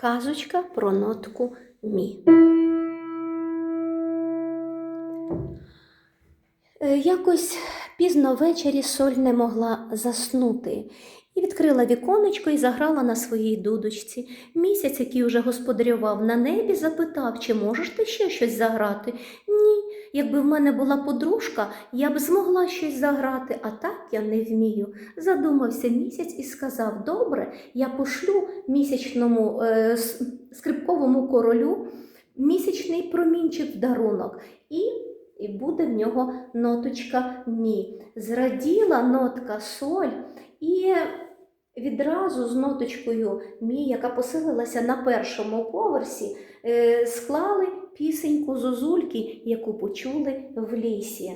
Казочка про нотку Мі. Е, Якось пізно ввечері соль не могла заснути. І відкрила віконечко і заграла на своїй дудочці. Місяць, який уже господарював на небі, запитав, чи можеш ти ще щось заграти? Ні, якби в мене була подружка, я б змогла щось заграти, а так я не вмію. Задумався місяць і сказав: Добре, я пошлю місячному е, скрипковому королю місячний промінчик в дарунок. І і буде в нього ноточка мі. Зраділа нотка соль і відразу з ноточкою мі, яка поселилася на першому поверсі, е, склали пісеньку зозульки, яку почули в лісі.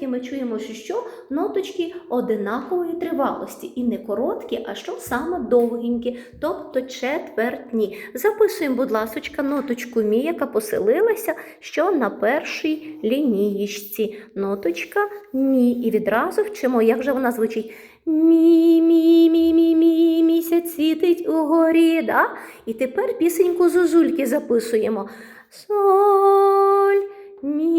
Та, дітки, ми чуємо, що, ноточки одинакової тривалості. І не короткі, а що саме довгенькі, тобто четвертні. Записуємо, будь ласочка, ноточку мі, яка поселилася, що на першій лінієчці. Ноточка мі. І відразу вчимо, як же вона звучить. Мі, мі, мі, мі, мі, місяць світить угорі. Да? І тепер пісеньку зозульки записуємо. Соль, мі,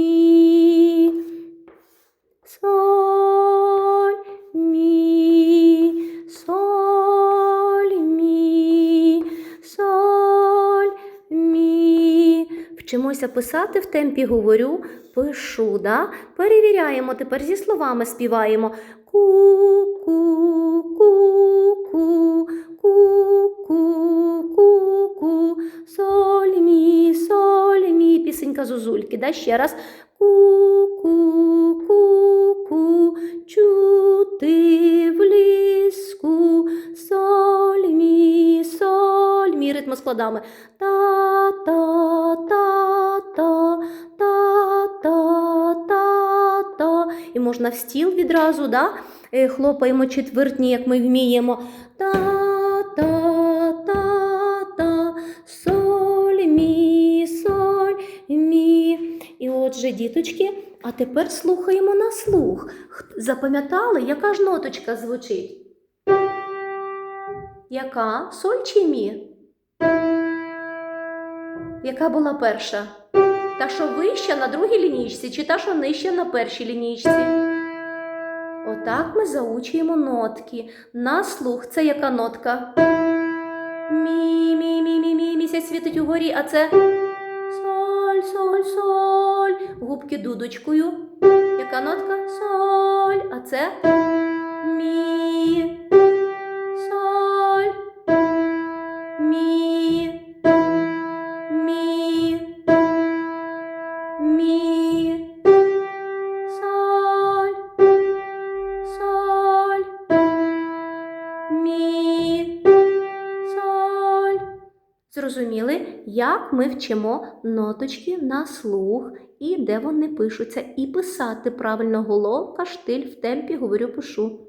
Вчимося писати в темпі говорю, пишу. Да? Перевіряємо, тепер зі словами співаємо. Ку-ку, ку-ку, ку-ку, ку-ку, соль мі, соль мі. Пісенька зозульки. Да? Ще раз. Ку-ку, ку-ку, чути в ліску, соль мі, соль мі. Ритмо складами. Можна в стіл відразу, да? Е, хлопаємо четвертні, як ми вміємо. Та-та-та-та, соль мі, соль мі. І отже, діточки, а тепер слухаємо на слух. Запам'ятали, яка ж ноточка звучить? Яка? Соль чи мі? Яка була перша? Та, що вища на другій лінійці, чи та, що нижча на першій лінійці? Отак ми заучуємо нотки. На слух це яка нотка? Мі, мі, мі, мі, мі, місяць світить угорі, а це соль, соль, соль. Губки дудочкою. Яка нотка? Соль. А це мі. Зрозуміли, як ми вчимо ноточки на слух і де вони пишуться, і писати правильно головка, штиль в темпі говорю, пишу.